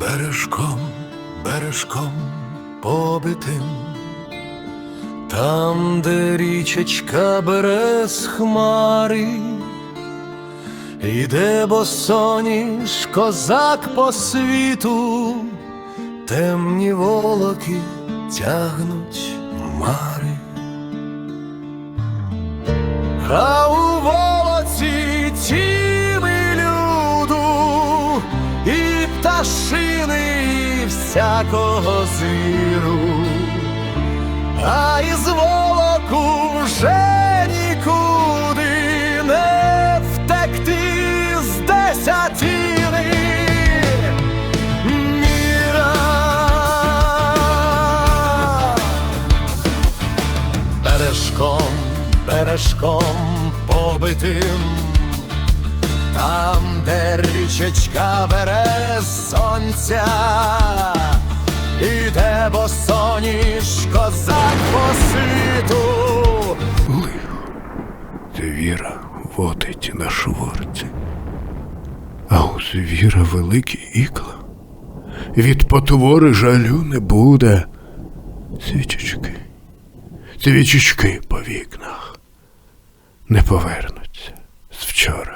бережком, бережком побитим, там, де річечка бере з хмари, йде босоніж козак по світу, темні волоки тягнуть мари. Всякого звіру, а із волоку вже нікуди не втекти з десятини. Міра. Бережком, бережком побитим, там, де річечка бере сонця, світу. Лихо, звіра водить на шворці, а у звіра великі ікла. Від потвори жалю не буде. Свічечки, свічечки по вікнах не повернуться з вчора.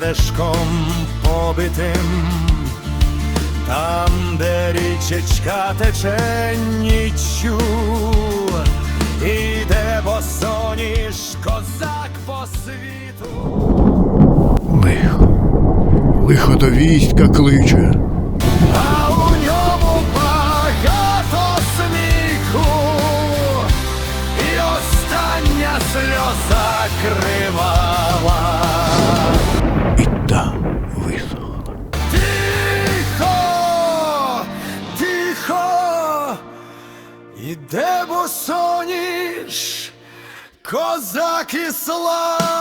Бережком побитим, там, де річечка тече ніччю, іде босоніж козак по світу. Лихо, лихо до війська кличе. А у ньому багато сміху, і остання сльоза кривава. Іде босоніж, козак і слава.